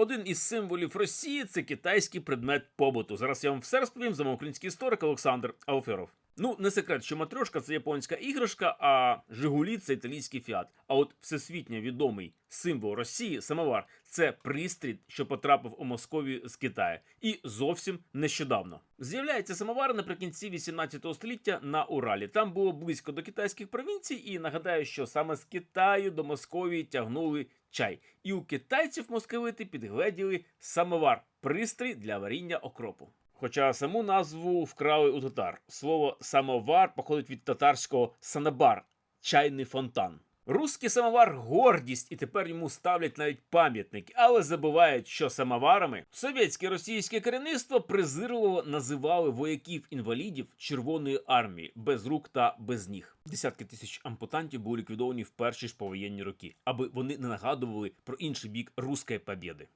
Один із символів Росії це китайський предмет побуту. Зараз я вам все розповім за український історик Олександр Алферов. Ну, не секрет, що матрешка це японська іграшка, а Жигулі це італійський фіат. А от всесвітньо відомий символ Росії самовар це пристрій, що потрапив у Московію з Китаю, і зовсім нещодавно. З'являється самовар наприкінці 18 століття на Уралі. Там було близько до китайських провінцій, і нагадаю, що саме з Китаю до Московії тягнули чай. І у китайців московити підгледіли самовар пристрій для варіння окропу. Хоча саму назву вкрали у татар. Слово самовар походить від татарського санабар чайний фонтан. Руський самовар гордість, і тепер йому ставлять навіть пам'ятник, але забувають, що самоварами совєтське російське керівництво презирливо називали вояків інвалідів Червоної армії без рук та без ніг. Десятки тисяч ампутантів були ліквідовані в перші ж повоєнні роки, аби вони не нагадували про інший бік руської побєди.